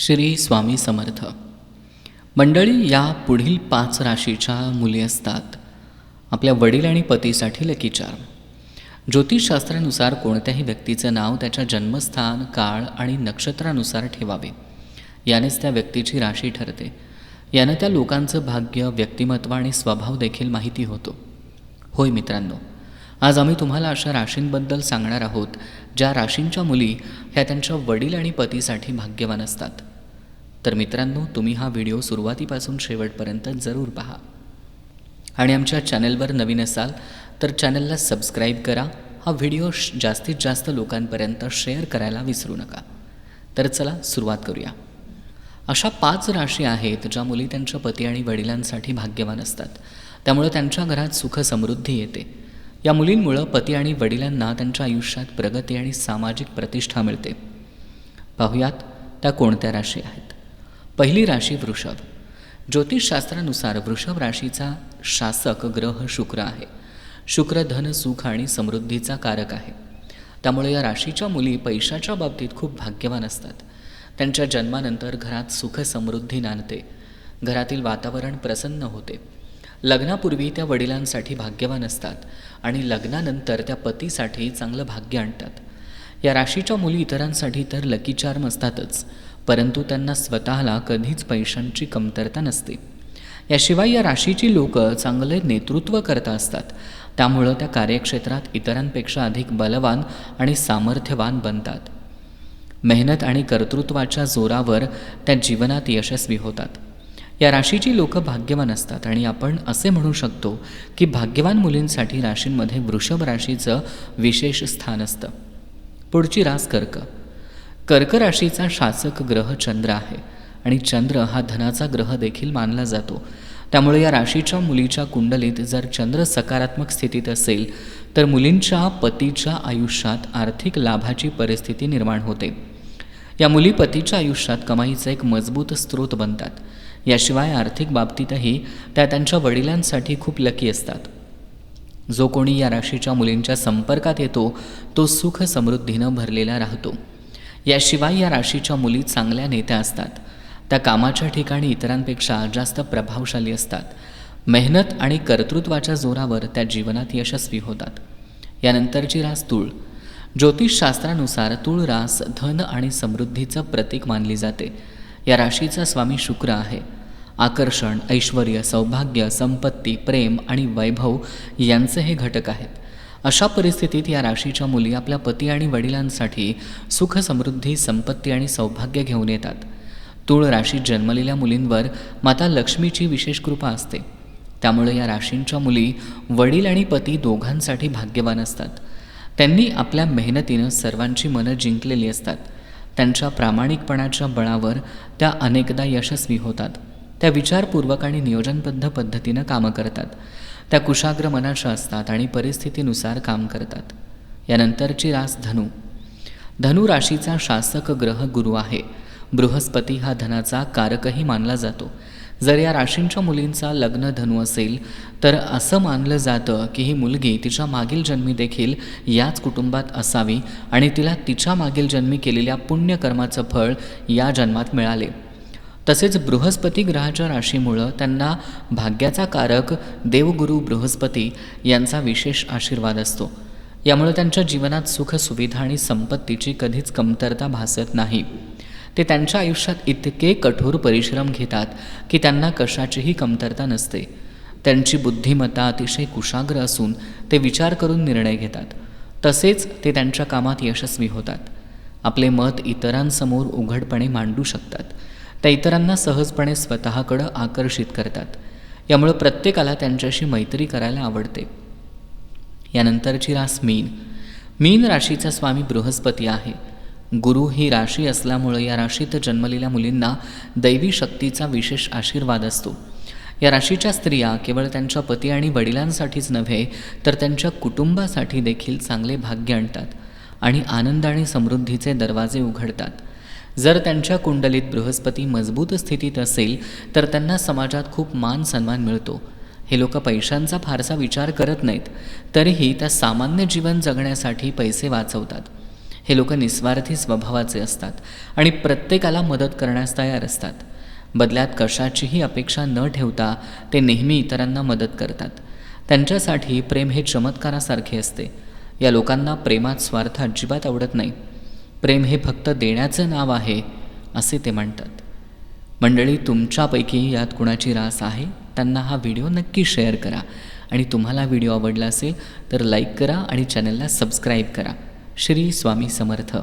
श्री स्वामी समर्थ. मंडळी या पुढील पाच राशीच्या मुली असतात. आपल्या वडील आणि पतीसाठी लकीचार ज्योतिषशास्त्रानुसार कोणत्याही व्यक्तीचं नाव त्याच्या जन्मस्थान काळ आणि नक्षत्रानुसार ठेवावे. यानेच त्या व्यक्तीची राशी ठरते. यानं त्या लोकांचं भाग्य व्यक्तिमत्व आणि स्वभाव देखील माहिती होतो. होय मित्रांनो आज आम्ही तुम्हाला अशा राशींबद्दल सांगणार आहोत ज्या राशींच्या मुली ह्या त्यांच्या वडील आणि पतीसाठी भाग्यवान असतात. तर मित्रांनो तुम्ही हा व्हिडिओ सुरुवातीपासून शेवटपर्यंत जरूर पहा. आणि आमच्या चॅनलवर नवीन असाल तर चॅनलला सबस्क्राईब करा. हा व्हिडिओ श- जास्तीत जास्त लोकांपर्यंत शेअर करायला विसरू नका. तर चला सुरुवात करूया. अशा पाच राशी आहेत ज्या मुली त्यांच्या पती आणि वडिलांसाठी भाग्यवान असतात. त्यामुळे त्यांच्या घरात सुख समृद्धी येते. या मुलींमुळं पती आणि वडिलांना त्यांच्या आयुष्यात प्रगती आणि सामाजिक प्रतिष्ठा मिळते. पाहुयात त्या कोणत्या राशी आहेत? पहिली राशी वृषभ. ज्योतिषशास्त्रानुसार वृषभ राशीचा शासक ग्रह शुक्र आहे. शुक्र धन सुख आणि समृद्धीचा कारक आहे. त्यामुळे या राशीच्या मुली पैशाच्या बाबतीत खूप भाग्यवान असतात. त्यांच्या जन्मानंतर घरात सुख समृद्धी नांदते. घरातील वातावरण प्रसन्न होते. लग्नापूर्वी त्या वडिलांसाठी भाग्यवान असतात आणि लग्नानंतर त्या पतीसाठी चांगलं भाग्य आणतात. या राशीच्या मुली इतरांसाठी तर लकी चार्म असतातच. परंतु त्यांना स्वतःला कधीच पैशांची कमतरता नसते. याशिवाय या राशीची लोक चांगले नेतृत्व करता असतात. त्यामुळं त्या कार्यक्षेत्रात इतरांपेक्षा अधिक बलवान आणि सामर्थ्यवान बनतात. मेहनत आणि कर्तृत्वाच्या जोरावर त्या जीवनात यशस्वी होतात. या राशीची लोक भाग्यवान असतात आणि आपण असे म्हणू शकतो की भाग्यवान मुलींसाठी राशींमध्ये वृषभ राशीचं विशेष स्थान असतं. पुढची रास कर्क. कर्क राशीचा शासक ग्रह चंद्र आहे आणि चंद्र हा धनाचा ग्रह देखील मानला जातो. त्यामुळे या राशीच्या मुलीच्या कुंडलीत जर चंद्र सकारात्मक स्थितीत असेल तर मुलींच्या पतीच्या आयुष्यात आर्थिक लाभाची परिस्थिती निर्माण होते. या मुली पतीच्या आयुष्यात कमाईचा एक मजबूत स्रोत बनतात. याशिवाय आर्थिक बाबतीतही त्या त्यांच्या वडिलांसाठी खूप लकी असतात. जो कोणी या राशीच्या मुलींच्या संपर्कात येतो तो सुख समृद्धीनं भरलेला राहतो. याशिवाय या राशीच्या मुली चांगल्या नेत्या असतात. त्या कामाच्या ठिकाणी इतरांपेक्षा जास्त प्रभावशाली असतात. मेहनत आणि कर्तृत्वाच्या जोरावर त्या जीवनात यशस्वी होतात. यानंतरची रास तूळ. ज्योतिषशास्त्रानुसार तूळ रास धन आणि समृद्धीचं प्रतीक मानली जाते. या राशीचा स्वामी शुक्र आहे. आकर्षण ऐश्वर सौभाग्य संपत्ती प्रेम आणि वैभव यांचे हे घटक आहेत. अशा परिस्थितीत या राशीच्या मुली आपल्या पती आणि वडिलांसाठी सुख समृद्धी संपत्ती आणि सौभाग्य घेऊन येतात. तूळ राशीत जन्मलेल्या मुलींवर माता लक्ष्मीची विशेष कृपा असते. त्यामुळे या राशींच्या मुली वडील आणि पती दोघांसाठी भाग्यवान असतात. त्यांनी आपल्या मेहनतीनं सर्वांची मनं जिंकलेली असतात. त्यांच्या प्रामाणिकपणाच्या बळावर त्या अनेकदा यशस्वी होतात. त्या विचारपूर्वक आणि नियोजनबद्ध पद्धतीनं कामं करतात. त्या कुशाग्र मनाशा असतात आणि परिस्थितीनुसार काम करतात. यानंतरची रास धनु. धनु राशीचा शासक ग्रह गुरु आहे. बृहस्पती हा धनाचा कारकही मानला जातो. जर या राशींच्या मुलींचा लग्न धनु असेल तर असं मानलं जातं की ही मुलगी तिच्या मागील जन्मी देखील याच कुटुंबात असावी आणि तिला तिच्या मागील जन्मी केलेल्या पुण्यकर्माचं फळ या जन्मात मिळाले. तसेच बृहस्पती ग्रहाच्या राशीमुळं त्यांना भाग्याचा कारक देवगुरु बृहस्पती यांचा विशेष आशीर्वाद असतो. यामुळे त्यांच्या जीवनात सुख सुविधा आणि संपत्तीची कधीच कमतरता भासत नाही. ते त्यांच्या आयुष्यात इतके कठोर परिश्रम घेतात की त्यांना कशाचीही कमतरता नसते. त्यांची बुद्धिमत्ता अतिशय कुशाग्र असून ते विचार करून निर्णय घेतात. तसेच ते त्यांच्या कामात यशस्वी होतात. आपले मत इतरांसमोर उघडपणे मांडू शकतात. त्या इतरांना सहजपणे स्वतःकडं आकर्षित करतात. यामुळे प्रत्येकाला त्यांच्याशी मैत्री करायला आवडते. यानंतरची रास मीन. मीन राशीचा स्वामी बृहस्पती आहे. गुरु ही राशी असल्यामुळं या राशीत जन्मलेल्या मुलींना दैवी शक्तीचा विशेष आशीर्वाद असतो. या राशीच्या स्त्रिया केवळ त्यांच्या पती आणि वडिलांसाठीच नव्हे तर त्यांच्या कुटुंबासाठी देखील चांगले भाग्य आणतात आणि आनंद आणि समृद्धीचे दरवाजे उघडतात. जर त्यांच्या कुंडलीत बृहस्पती मजबूत स्थितीत असेल तर त्यांना समाजात खूप मान सन्मान मिळतो. हे लोक पैशांचा फारसा विचार करत नाहीत तरीही त्या सामान्य जीवन जगण्यासाठी पैसे वाचवतात. हे लोक निस्वार्थी स्वभावाचे असतात आणि प्रत्येकाला मदत करण्यास तयार असतात. बदल्यात कशाचीही अपेक्षा न ठेवता ते नेहमी इतरांना मदत करतात. त्यांच्यासाठी प्रेम हे चमत्कारासारखे असते. या लोकांना प्रेमात स्वार्थ अजिबात आवडत नाही. प्रेम हे फक्त देण्याचं नाव आहे असे ते म्हणतात. मंडळी तुमच्यापैकी यात कुणाची रास आहे? त्यांना हा व्हिडिओ नक्की शेअर करा. आणि तुम्हाला व्हिडिओ आवडला असेल तर लाईक करा आणि चॅनलला सबस्क्राईब करा. श्री स्वामी समर्थ.